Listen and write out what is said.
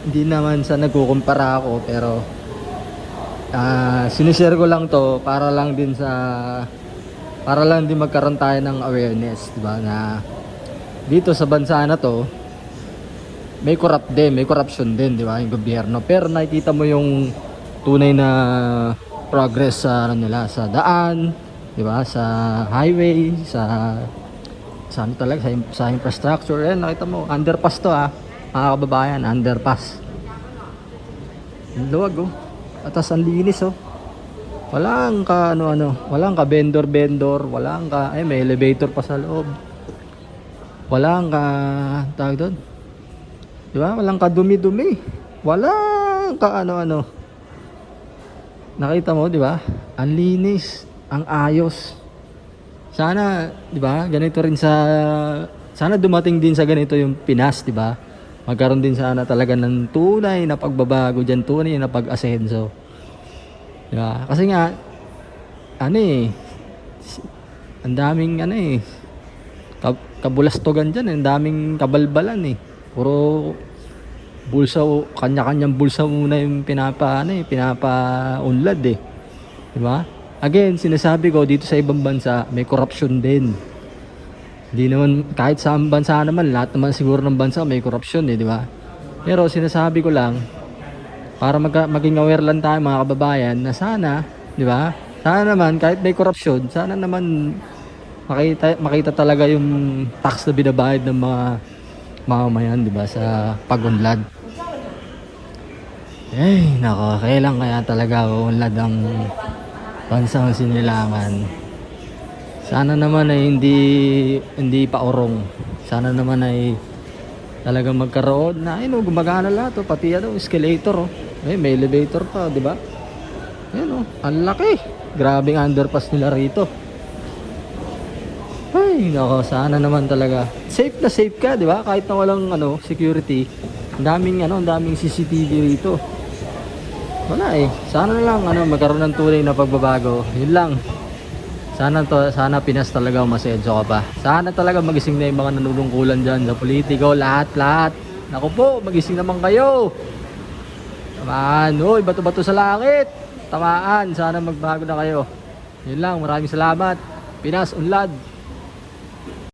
Hindi naman sa nagkukumpara ako pero ah sinishare ko lang to para lang din sa para lang din magkaroon tayo ng awareness, 'di ba? Na dito sa bansa na to may corrupt din, may corruption din, 'di ba? Yung gobyerno. Pero nakikita mo yung tunay na progress sa ano nila, sa daan, 'di ba? Sa highway, sa sa ano talaga, sa, sa infrastructure. Ayan, nakita mo, underpass to ah. Mga kababayan, underpass. Ang luwag oh. At tas ang linis oh. Walang ka ano ano, walang ka vendor vendor, walang ka ay may elevator pa sa loob. Walang ka tawag doon. 'Di ba? Walang ka dumi-dumi. Walang ka ano ano. Nakita mo, 'di ba? Ang linis, ang ayos. Sana, 'di ba? Ganito rin sa sana dumating din sa ganito yung Pinas, 'di ba? Magkaroon din sana talaga ng tunay na pagbabago diyan, tunay na pag-asenso. 'Di ba? Kasi nga ano eh ang daming ano eh kab- kabulastogan diyan, ang daming kabalbalan eh. Puro bulsa kanya-kanyang bulsa muna yung pinapa ano eh, pinapa-unlad eh. 'Di ba? Again, sinasabi ko dito sa ibang bansa, may corruption din. Hindi naman kahit sa bansa naman, lahat naman siguro ng bansa may corruption eh, di ba? Pero sinasabi ko lang para mag maging aware lang tayo mga kababayan na sana, di ba? Sana naman kahit may corruption, sana naman makita makita talaga yung tax na binabayad ng mga mamamayan, di ba, sa pagunlad. Eh, nako, kailan kaya talaga unlad ang bansang sinilangan. Sana naman ay hindi hindi pa orong. Sana naman ay talagang magkaroon na ayun oh, gumagana lahat oh, pati ano escalator oh. Ay, may elevator pa, di ba? Ayun oh, ang laki. Grabing underpass nila rito. Ay, nako, sana naman talaga. Safe na safe ka, di ba? Kahit na walang ano, security. Ang daming ano, ang daming CCTV rito. Wala eh. Sana na lang ano, magkaroon ng tunay na pagbabago. Yun lang. Sana to, sana Pinas talaga umasenso ka pa. Sana talaga magising na yung mga nanunungkulan dyan sa politiko, lahat, lahat. Naku po, magising naman kayo. Tamaan, oy, bato-bato sa langit. Tamaan, sana magbago na kayo. Yun lang, maraming salamat. Pinas, unlad.